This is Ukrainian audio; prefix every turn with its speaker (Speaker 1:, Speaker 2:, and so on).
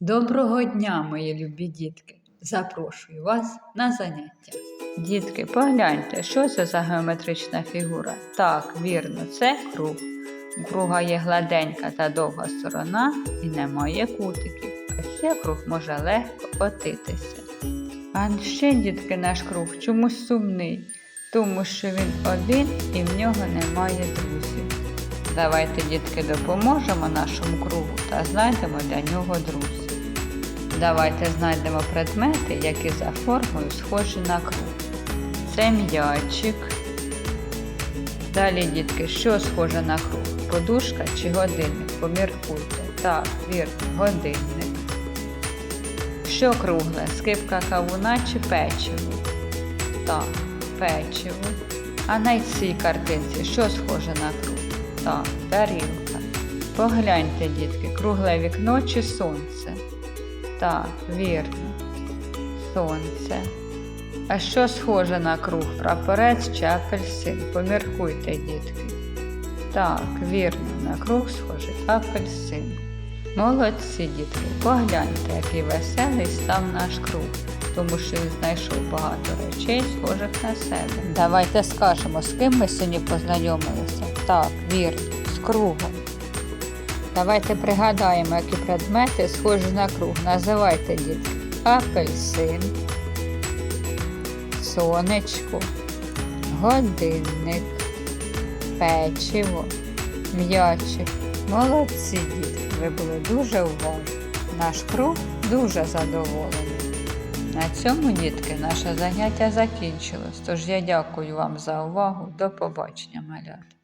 Speaker 1: Доброго дня, мої любі дітки! Запрошую вас на заняття. Дітки, погляньте, що це за геометрична фігура? Так, вірно, це круг. У круга є гладенька та довга сторона і немає кутиків, а ще круг може легко котитися. А ще, дітки, наш круг чомусь сумний, тому що він один і в нього немає друзів. Давайте, дітки, допоможемо нашому кругу та знайдемо для нього друзів. Давайте знайдемо предмети, які за формою схожі на круг. Це м'ячик. Далі, дітки, що схоже на круг? Подушка чи годинник? Поміркуйте. Так, вірно, годинник. Що кругле? Скипка кавуна чи печиво? Так, печиво. А на цій картинці що схоже на круг? Так, тарілка. Погляньте, дітки, кругле вікно чи сонце? Так, вірно. Сонце. А що схоже на круг? Прапорець чи апельсин? Поміркуйте, дітки. Так, вірно, на круг схожий апельсин. Молодці, дітки, погляньте, який веселий став наш круг, тому що він знайшов багато речей, схожих на себе. Давайте скажемо, з ким ми сьогодні познайомилися. Так, вірно, з кругом. Давайте пригадаємо, які предмети схожі на круг. Називайте дітки. Апельсин, сонечко, годинник, печиво, м'ячик. Молодці дітки, ви були дуже уважні. Наш круг дуже задоволений. На цьому, дітки, наше заняття закінчилось. Тож я дякую вам за увагу. До побачення, малята.